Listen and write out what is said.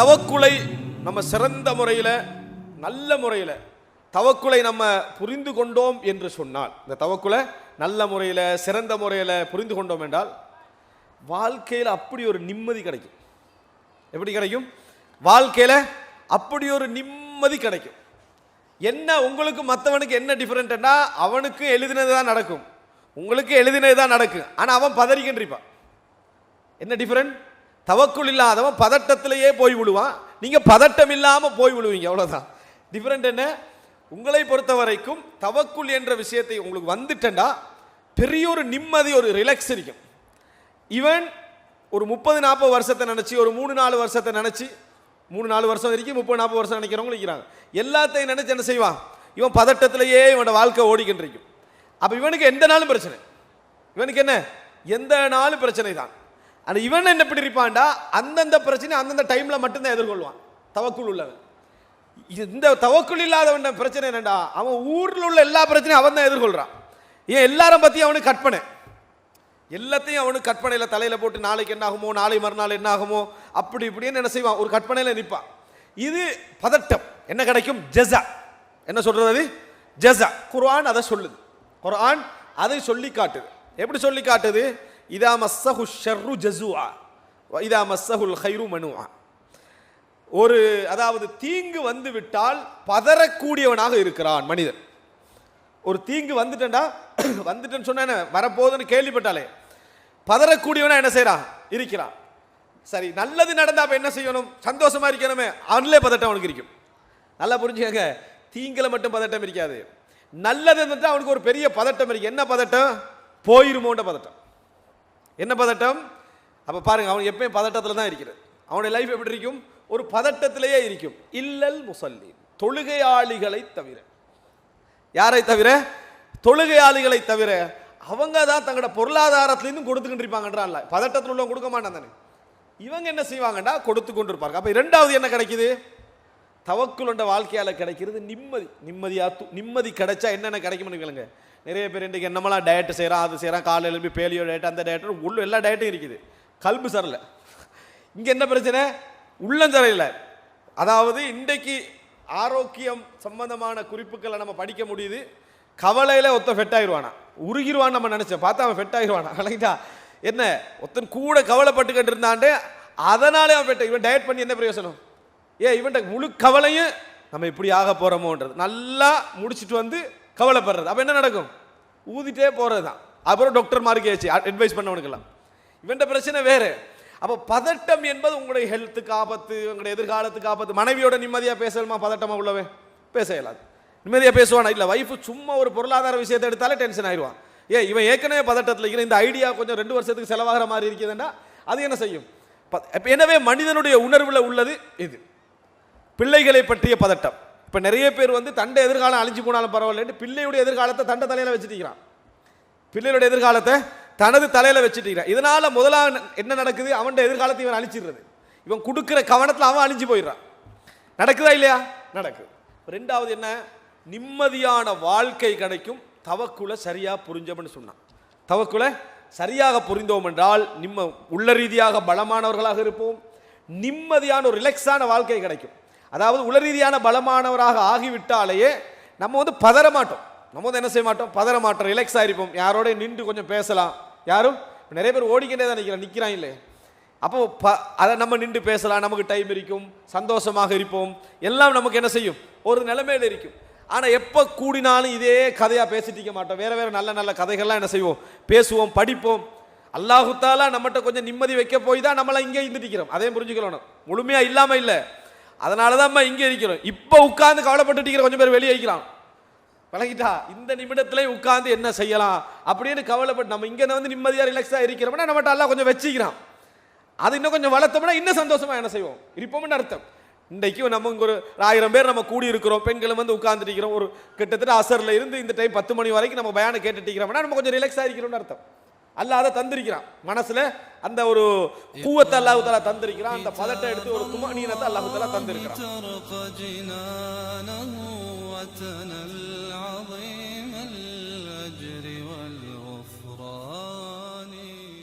தவக்குலை நம்ம சிறந்த முறையில் நல்ல முறையில் தவக்குலை நம்ம புரிந்து கொண்டோம் என்று சொன்னால் இந்த தவக்குலை நல்ல முறையில் சிறந்த முறையில் புரிந்து கொண்டோம் என்றால் வாழ்க்கையில் அப்படி ஒரு நிம்மதி கிடைக்கும். எப்படி கிடைக்கும்? வாழ்க்கையில் அப்படி ஒரு நிம்மதி கிடைக்கும். என்ன உங்களுக்கு மற்றவனுக்கு என்ன டிஃப்ரெண்ட்னா அவனுக்கு எழுதினது தான் நடக்கும். உங்களுக்கு எழுதினது தான் நடக்கும். ஆனால் அவன் பதறிக்கின்றிப்பான் என்ன டிஃப்ரெண்ட் தவக்குள் இல்லாதவன் பதட்டத்திலேயே போய் விழுவான் நீங்கள் பதட்டம் இல்லாமல் போய் விழுவீங்க அவ்வளோதான் டிஃப்ரெண்ட் என்ன? உங்களை பொறுத்த வரைக்கும் தவக்குள் என்ற விஷயத்தை உங்களுக்கு வந்துட்டேன்டா பெரிய ஒரு நிம்மதி ஒரு ரிலாக்ஸ் இருக்கும். இவன் ஒரு முப்பது நாற்பது வருஷத்தை நினச்சி ஒரு மூணு நாலு வருஷத்தை நினச்சி மூணு நாலு வருஷம் வரைக்கும் முப்பது நாற்பது வருஷம் நினைக்கிறவங்க இருக்கிறாங்க. எல்லாத்தையும் நினச்சி என்ன செய்வான்? இவன் பதட்டத்திலேயே இவனோட வாழ்க்கை ஓடிக்கிட்டு இருக்கும். அப்போ இவனுக்கு எந்த நாளும் பிரச்சனை? இவனுக்கு என்ன? எந்த நாளும் பிரச்சனை தான் ஆனால் இவன் என்ன எப்படி இருப்பான்டா அந்தந்த பிரச்சனை அந்தந்த டைமில் மட்டும்தான் எதிர்கொள்வான். தவக்குள் உள்ளவன். இந்த தவக்குள் இல்லாதவன் பிரச்சனை என்னடா அவன் ஊரில் உள்ள எல்லா பிரச்சனையும் அவன் தான் எதிர்கொள்கிறான் ஏன் எல்லாரும் பற்றியும் அவனுக்கு கற்பனை எல்லாத்தையும் அவனுக்கு கற்பனையில் தலையில் போட்டு நாளைக்கு என்ன ஆகுமோ நாளை மறுநாள் என்ன ஆகுமோ அப்படி இப்படின்னு என்ன செய்வான்? ஒரு கற்பனையில் நிற்பான். இது பதட்டம். என்ன கிடைக்கும்? ஜெசா என்ன சொல்கிறது அது? ஜெசா குர்ஆன் அதை சொல்லுது. குர்ஆன் அதை சொல்லி காட்டுது. எப்படி சொல்லி காட்டுது? இதா மஸ்ஸஹு ஷர்ரு ஜஸுஆ இதா மஸ்ஸஹுல் ஹைரு மனுஆ ஒரு அதாவது தீங்கு வந்து விட்டால் பதறக்கூடியவனாக இருக்கிறான் மனிதன் ஒரு தீங்கு வந்துட்டேன்டா வந்துட்டேன்னு சொன்ன வரப்போகுதுன்னு கேள்விப்பட்டாலே பதறக்கூடியவனா என்ன செய்கிறான் இருக்கிறான் சரி நல்லது நடந்தா அப்ப என்ன செய்யணும் சந்தோஷமா இருக்கணுமே அவன்லே பதட்டம் அவனுக்கு இருக்கும் நல்லா புரிஞ்சுக்கங்க தீங்கில மட்டும் பதட்டம் இருக்காது நல்லது வந்துட்டு அவனுக்கு ஒரு பெரிய பதட்டம் இருக்கு என்ன பதட்டம் போயிருமோன்ற பதட்டம் என்ன பதட்டம்? அப்போ பாருங்க அவன் எப்பயும் பதட்டத்தில் தான் இருக்கிறது அவனுடைய லைஃப் எப்படி இருக்கும்? ஒரு பதட்டத்திலேயே இருக்கும். இல்லல் முசல்லி தொழுகையாளிகளை தவிர. யாரை தவிர? தொழுகையாளிகளை தவிர. அவங்க தான் தங்களோட பொருளாதாரத்திலேருந்து கொடுத்துக்கிட்டு இருப்பாங்கன்றான்ல. பதட்டத்தில் உள்ளவங்க கொடுக்க மாட்டான் தானே. இவங்க என்ன செய்வாங்கன்னா கொடுத்து கொண்டு இருப்பாங்க அப்போ இரண்டாவது என்ன கிடைக்குது? தவக்குலுண்ட வாழ்க்கையால் கிடைக்கிறது நிம்மதி. நிம்மதியாக தூ நிம்மதி கிடைச்சா என்னென்ன கிடைக்கும்னு கேளுங்க. நிறைய பேர் இன்றைக்கு என்னமெல்லாம் டயட்டு செய்கிறான் அது செய்கிறான் காலையில் எழுப்பி பேலியோ டயட் அந்த டயட்டு உள்ள எல்லா டயட்டும் இருக்குது. கல்பு சரல. இங்கே என்ன பிரச்சனை? உள்ளந்தரையில் அதாவது இன்றைக்கு ஆரோக்கியம் சம்பந்தமான குறிப்புகளை நம்ம படிக்க முடியுது. கவலையில் ஒருத்தன் ஃபெட் ஆயிடுவானா உருகிடுவான்னு நம்ம நினச்சோம். பார்த்தா அவன் ஃபெட் ஆயிடுவானா கலைக்கிட்டா என்ன? ஒருத்தன் கூட கவலைப்பட்டுக்கிட்டு இருந்தாண்டே அதனாலே அவன் ஃபெட் இவன் டயட் பண்ணி என்ன பிரயோசனம்? ஏ இவன்ட முழு கவலையும் நம்ம இப்படி ஆக போகிறோமோன்றது நல்லா முடிச்சிட்டு வந்து கவலைப்படுறது. அப்போ என்ன நடக்கும்? ஊதிட்டே போகிறது தான் அப்புறம் டாக்டர் மார்க்கு ஏச்சு அட்வைஸ் பண்ணவனுக்கெல்லாம். இவன்ட பிரச்சனை வேறு. அப்போ பதட்டம் என்பது உங்களுடைய ஹெல்த்துக்கு ஆபத்து உங்களுடைய எதிர்காலத்துக்கு ஆபத்து. மனைவியோட நிம்மதியாக பேசலாமா பதட்டமாக உள்ளவே பேச இயலாது நிம்மதியாக பேசுவானா? இல்லை வைஃபு சும்மா ஒரு பொருளாதார விஷயத்தை எடுத்தாலே டென்ஷன் ஆயிடுவான். ஏ இவன் ஏற்கனவே பதட்டத்தில் இருக்கிற இந்த ஐடியா கொஞ்சம் ரெண்டு வருஷத்துக்கு செலவாகிற மாதிரி இருக்குதுன்னா அது என்ன செய்யும்? எனவே மனிதனுடைய உணர்வில் உள்ளது இது. பிள்ளைகளை பற்றிய பதட்டம். இப்போ நிறைய பேர் வந்து தண்டை எதிர்காலம் அழிஞ்சு போனாலும் பரவாயில்லன்னு பிள்ளையுடைய எதிர்காலத்தை தண்டை தலையில் வச்சுட்டிருக்கிறான் பிள்ளையுடைய எதிர்காலத்தை தனது தலையில் வச்சுட்டிருக்கிறான் இதனால் முதலாக என்ன நடக்குது? அவன்கிட்ட எதிர்காலத்தை இவன் அழிச்சிடுறது. இவன் கொடுக்குற கவனத்தில் அவன் அழிஞ்சு போயிடுறான். நடக்குதா இல்லையா? நடக்குது ரெண்டாவது என்ன? நிம்மதியான வாழ்க்கை கிடைக்கும். தவக்குல சரியாக புரிஞ்சோம்னு சொன்னான். தவக்குல சரியாக புரிந்தோம் என்றால் நிம்ம உள்ள ரீதியாக பலமானவர்களாக இருப்போம். நிம்மதியான ஒரு ரிலாக்ஸான வாழ்க்கை கிடைக்கும். அதாவது உளரீதியான பலமானவராக ஆகிவிட்டாலேயே நம்ம வந்து பதற மாட்டோம். நம்ம வந்து என்ன செய்ய மாட்டோம்? பதற மாட்டோம். ரிலாக்ஸ் ஆகிருப்போம் யாரோட நின்று கொஞ்சம் பேசலாம். யாரும்? நிறைய பேர் ஓடிக்கிட்டே தான் நிற்கிறான் நிற்கிறான் இல்லை அப்போ ப அதை நம்ம நின்று பேசலாம். நமக்கு டைம் இருக்கும். சந்தோஷமாக இருப்போம். எல்லாம் நமக்கு என்ன செய்யும்? ஒரு நிலைமையில் இருக்கும். ஆனால் எப்போ கூடினாலும் இதே கதையாக பேசிட்டு இருக்க மாட்டோம். வேறு வேறு நல்ல நல்ல கதைகள்லாம் என்ன செய்வோம்? பேசுவோம் படிப்போம். அல்லாஹு நம்மகிட்ட கொஞ்சம் நிம்மதி வைக்க போய் தான் நம்மளாம் இங்கே இருந்துட்டு இருக்கிறோம். அதையும் புரிஞ்சுக்கணும். முழுமையாக இல்லாமல் இல்லை. அதனால தான் இங்கே இருக்கிறோம். இப்போ உட்காந்து கவலைப்பட்டு இருக்கிற கொஞ்சம் பேர் வெளியே வைக்கிறான். பழகிட்டா இந்த நிமிடத்துல உட்காந்து என்ன செய்யலாம் அப்படின்னு கவலைப்பட்டு நம்ம இங்கே வந்து நிம்மதியாக ரிலாக்ஸாக இருக்கிறோம்னா நம்மகிட்ட எல்லாம் கொஞ்சம் வச்சுக்கிறான். அது இன்னும் கொஞ்சம் வளர்த்தோம்னா இன்னும் சந்தோஷமா என்ன செய்வோம்? இருப்போம்னு அர்த்தம். இன்றைக்கு நம்ம இங்கே ஒரு ஆயிரம் பேர் நம்ம கூடி இருக்கிறோம். பெண்களும் வந்து உட்கார்ந்துட்டு இருக்கிறோம். ஒரு கிட்டத்தட்ட அசரில் இருந்து இந்த டைம் பத்து மணி வரைக்கும் நம்ம பயானை கேட்டுட்டு இருக்கிறோம்னா நம்ம கொஞ்சம் ரிலாக்ஸாக இருக்கிறோம்னு அர்த்தம். அல்லாத தந்திருக்கிறான். மனசுல அந்த ஒரு கூவத்தை அல்லாஹு தாலா தந்திருக்கிறான். அந்த பதட்டை எடுத்து ஒரு துமநீனத்தை அல்லாஹு தாலா தந்திருக்கிறான்.